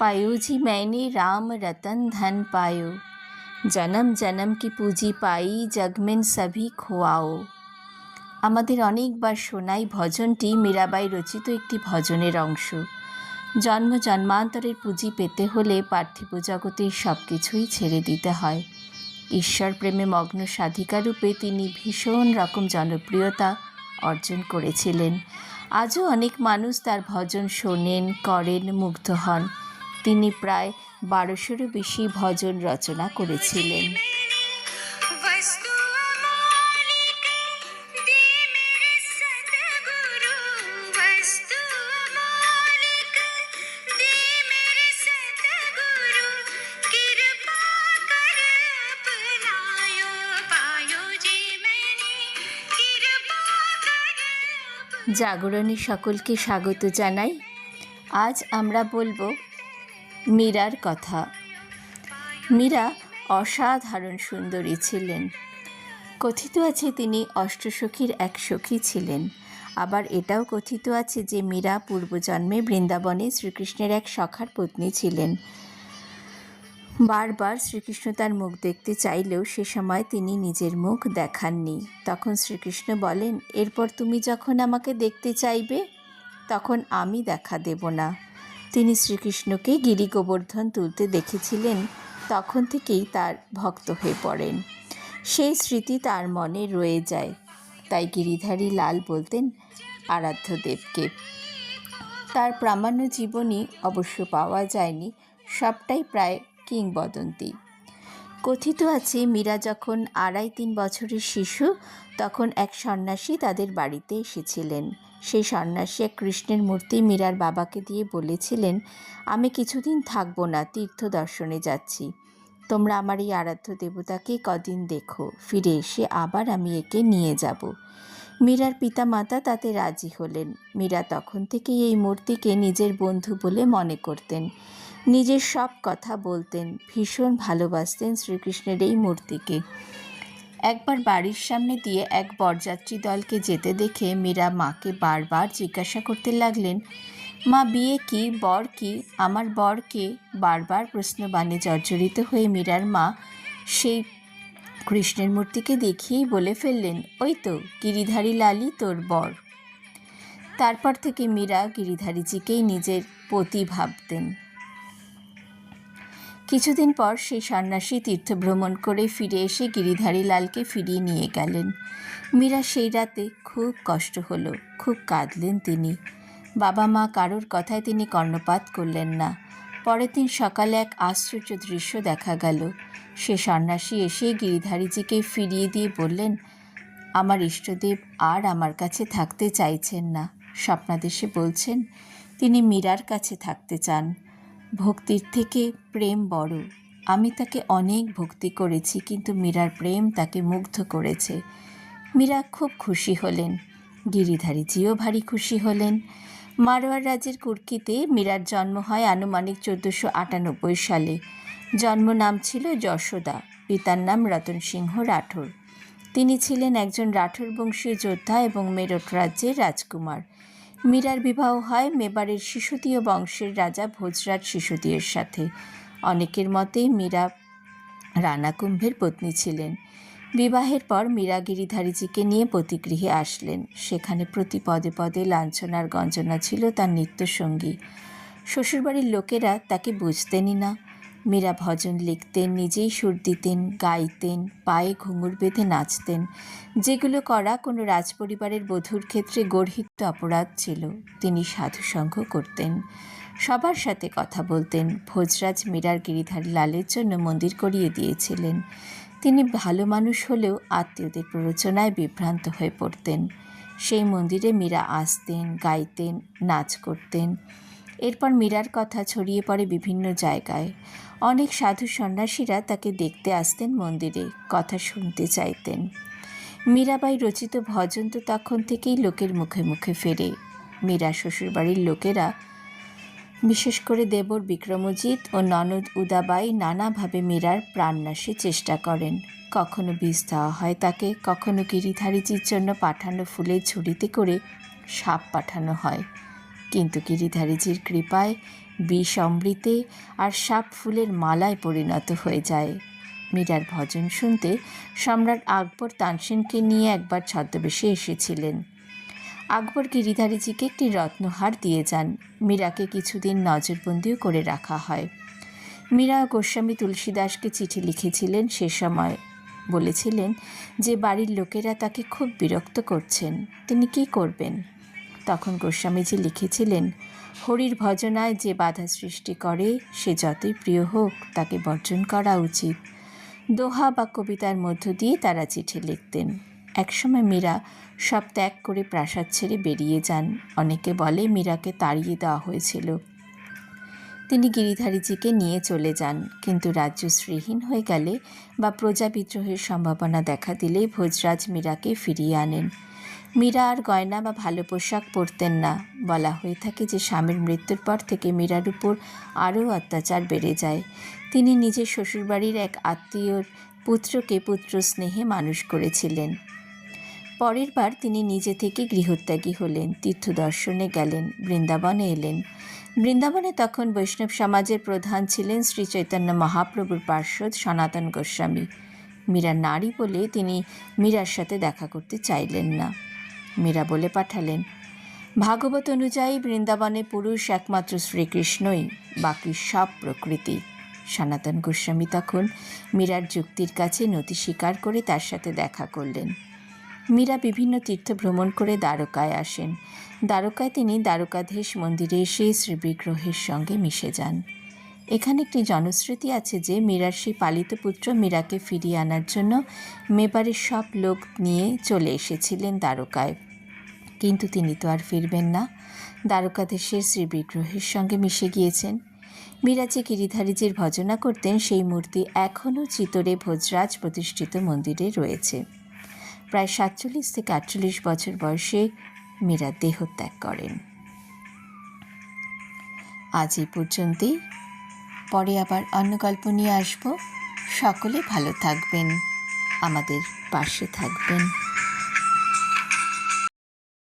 पायो जी मैंने राम रतन धन पायो জনম জনম কি পুঁজি পাই জগমেন সভি খোয়াও আমাদের অনেকবার শোনাই ভজনটি মীরাবাই রচিত একটি ভজনের অংশ জন্ম জন্মান্তরের পুঁজি পেতে হলে পার্থিব জগতের সব কিছুই ছেড়ে দিতে হয় ঈশ্বর প্রেমে মগ্ন সাধিকারূপে তিনি ভীষণ রকম জনপ্রিয়তা অর্জন করেছিলেন আজও অনেক মানুষ তার ভজন শোনেন করেন মুগ্ধ হন তিনি প্রায় বারোশোরও বেশি ভজন রচনা করেছিলেন। জাগরণে সকলকে স্বাগত জানাই। আজ আমরা বলব মীরার কথা। মীরা অসাধারণ সুন্দরী ছিলেন। কথিত আছে তিনি অষ্টসখীর এক সখী ছিলেন। আবার এটাও কথিত আছে যে মীরা পূর্বজন্মে বৃন্দাবনে শ্রীকৃষ্ণের এক সখার পত্নী ছিলেন। বারবার শ্রীকৃষ্ণ তার মুখ দেখতে চাইলেও সে সময় তিনি নিজের মুখ দেখাননি। তখন শ্রীকৃষ্ণ বলেন, এরপর তুমি যখন আমাকে দেখতে চাইবে, তখন আমি দেখা দেব না। তিনি শ্রীকৃষ্ণকে গিরি গোবর্ধন তুলতে দেখেছিলেন, তখন থেকেই তার ভক্ত হয়ে পড়েন। সেই স্মৃতি তার মনে রয়ে যায়। তাই গিরিধারী লাল বলতেন, আরাধ্য দেবকে। তার প্রামাণ্য জীবনী অবশ্য পাওয়া যায়নি, সবটাই প্রায় কিংবদন্তি। কথিত আছে, মীরা যখন আড়াই তিন বছরের শিশু, তখন এক সন্ন্যাসী তাদের বাড়িতে এসেছিলেন। সেই সন্ন্যাসী এক কৃষ্ণের মূর্তি মীরার বাবাকে দিয়ে বলেছিলেন, আমি কিছুদিন থাকব না, তীর্থ দর্শনে যাচ্ছি। তোমরা আমার এই আরাধ্য দেবতাকে কদিন দেখো, ফিরে এসে আবার আমি একে নিয়ে যাব মীরার পিতামাতা তাতে রাজি হলেন। মীরা তখন থেকেই এই মূর্তিকে নিজের বন্ধু বলে মনে করতেন। নিজের সব কথা বলতেন, ভীষণ ভালোবাসতেন শ্রীকৃষ্ণের এই মূর্তিকে। একবার বাড়ির সামনে দিয়ে এক বরযাত্রী দলকে যেতে দেখে মীরা মাকে বারবার জিজ্ঞাসা করতে লাগলেন, মা, বিয়ে কি? বর কি? আমার বরকে বারবার প্রশ্নবাণে জর্জরিত হয়ে মীরার মা সেই কৃষ্ণের মূর্তিকে দেখিয়েই বলে ফেললেন, ওই তো, গিরিধারী লালি তোর বর। তারপর থেকে মীরা গিরিধারীজিকেই নিজের পতি ভাবতেন। কিছুদিন পর সেই সন্ন্যাসী তীর্থভ্রমণ করে ফিরে এসে গিরিধারী লালকে ফিরিয়ে নিয়ে গেলেন। মীরা সেই রাতে খুব কষ্ট হলো, খুব কাঁদলেন তিনি। বাবা মা কারোর কথায় তিনি কর্ণপাত করলেন না। পরের দিন সকালে এক আশ্চর্য দৃশ্য দেখা গেল। সে সন্ন্যাসী এসে গিরিধারীজিকে ফিরিয়ে দিয়ে বললেন, আমার ইষ্টদেব আর আমার কাছে থাকতে চাইছেন না। স্বপ্নাদেশে বলছেন, তিনি মীরার কাছে থাকতে চান। ভক্তির থেকে প্রেম বড়। আমি তাকে অনেক ভক্তি করেছি, কিন্তু মীরার প্রেম তাকে মুগ্ধ করেছে। মীরা খুব খুশি হলেন। গিরিধারীজিও ভারী খুশি হলেন। মারোয়ার রাজের কুর্কিতে মীরার জন্ম হয় আনুমানিক চোদ্দোশো আটানব্বই সালে। জন্ম নাম ছিল যশোদা, পিতার নাম রতন সিংহ রাঠোর। তিনি ছিলেন একজন রাঠোর বংশীয় যোদ্ধা এবং মেরঠ রাজ্যের রাজকুমার। মীরার বিবাহ হয় মেবারের শিশুদীয় বংশের রাজা ভোজরাজ শিশুদীয়ের সাথে। অনেকের মতে মীরা রানাকুম্ভের পত্নী ছিলেন। বিবাহের পর মীরা গিরিধারীজিকে নিয়ে পতিগৃহে আসলেন। সেখানে প্রতি পদে পদে লাঞ্ছনার গঞ্জনা ছিল তার নিত্যসঙ্গী। শ্বশুরবাড়ির লোকেরা তাকে বুঝতেনই না। মীরা ভজন লিখতেন, নিজেই সুর দিতেন, গাইতেন, পায়ে ঘুঙুর বেঁধে নাচতেন। যেগুলো করা কোনো রাজপরিবারের বধূর ক্ষেত্রে গর্হিত অপরাধ ছিল, তিনি সাধুসঙ্গ করতেন। সবার সাথে কথা বলতেন, ভোজরাজ মীরার গিরিধারী লালের জন্য মন্দির করিয়ে দিয়েছিলেন। তিনি ভালো মানুষ হলেও আত্মীয়দের প্ররোচনায় বিভ্রান্ত হয়ে পড়তেন। সেই মন্দিরে মীরা আসতেন, গাইতেন, নাচ করতেন। এরপর মীরার কথা ছড়িয়ে পড়ে বিভিন্ন জায়গায়। অনেক সাধু সন্ন্যাসীরা তাকে দেখতে আসতেন মন্দিরে, কথা শুনতে চাইতেন। মীরাবাই রচিত ভজন তো তখন থেকেই লোকের মুখে মুখে ফেরে। মীরা শ্বশুরবাড়ির লোকেরা, বিশেষ করে দেবর বিক্রমজিৎ ও ননদ উদাবাই নানাভাবে মীরার প্রাণনাশে চেষ্টা করেন। কখনো বীজ দেওয়া হয় তাকে, কখনো গিরিধারীজির জন্য পাঠানো ফুলের ঝুড়িতে করে সাপ পাঠানো হয়। কিন্তু গিরিধারীজির কৃপায় বিষ অমৃতে আর সাপ ফুলের মালায় পরিণত হয়ে যায়। মীরার ভজন শুনতে সম্রাট আকবর তানসেনকে নিয়ে একবার ছদ্মবেশে এসেছিলেন। আকবর গিরিধারীজিকে একটি রত্নহার দিয়ে যান। মীরাকে কিছুদিন নজরবন্দিও করে রাখা হয়। মীরা গোস্বামী তুলসীদাসকে চিঠি লিখেছিলেন সে সময়। বলেছিলেন যে, বাড়ির লোকেরা তাকে খুব বিরক্ত করছেন। তিনি কি করবেন? তখন গোস্বামীজি লিখেছিলেন, হরির ভজনায় যে বাধা সৃষ্টি করে, সে যতই প্রিয় হোক, তাকে বর্জন করা উচিত। দোহা বা কবিতার মধ্য দিয়ে তারা চিঠি লিখতেন। একসময় মীরা সব ত্যাগ করে প্রাসাদ ছেড়ে বেরিয়ে যান। অনেকে বলে মীরাকে তাড়িয়ে দেওয়া হয়েছিল। তিনি গিরিধারীজিকে নিয়ে চলে যান, কিন্তু রাজ্য শ্রীহীন হয়ে গেলে বা প্রজা বিদ্রোহের সম্ভাবনা দেখা দিলে ভোজরাজ মীরাকে ফিরিয়ে আনেন। মীরা আর গয়না বা ভালো পোশাক পরতেন না। বলা হয়ে থাকে যে, স্বামীর মৃত্যুর পর থেকে মীরার উপর আরও অত্যাচার বেড়ে যায়। তিনি নিজের শ্বশুরবাড়ির এক আত্মীয়র পুত্রকে পুত্র স্নেহে মানুষ করেছিলেন। পরের বার তিনি নিজে থেকে গৃহত্যাগী হলেন তীর্থ দর্শনে গেলেন, বৃন্দাবনে এলেন। বৃন্দাবনে তখন বৈষ্ণব সমাজের প্রধান ছিলেন শ্রী চৈতন্য মহাপ্রভুর পার্শ্বদ সনাতন গোস্বামী। মীরা নারী বলে তিনি মীরার সাথে দেখা করতে চাইলেন না। মীরা বলে পাঠালেন। ভাগবত অনুযায়ী বৃন্দাবনে পুরুষ একমাত্র শ্রীকৃষ্ণই, বাকি সব প্রকৃতি। সনাতন গোস্বামী তখন মীরার যুক্তির কাছে নতি স্বীকার করে তার সাথে দেখা করলেন। মীরা বিভিন্ন তীর্থ ভ্রমণ করে দ্বারকায় আসেন। দ্বারকায় তিনি দ্বারকাধীশ মন্দিরে এসে শ্রীবিগ্রহের সঙ্গে মিশে যান। এখানে একটি জনশ্রুতি আছে যে মীরার সেই পালিত পুত্র মীরাকে ফিরিয়ে আনার জন্য মেবারের সব লোক নিয়ে চলে এসেছিলেন দ্বারকায়। কিন্তু তিনি তো আর ফিরবেন না। দ্বারকাধীশের শ্রীবিগ্রহের সঙ্গে মিশে গিয়েছেন। মীরা যে গিরিধারীজির ভজনা করতেন, সেই মূর্তি এখনও চিতরে ভোজরাজ প্রতিষ্ঠিত মন্দিরে রয়েছে। প্রায় সাতচল্লিশ থেকে আটচল্লিশ বছর বয়সে মীরা দেহত্যাগ করেন। আজ এই পর্যন্তই। পরে আবার অন্য গল্প নিয়ে আসব। সকলে ভালো থাকবেন। আমাদের পাশে থাকবেন।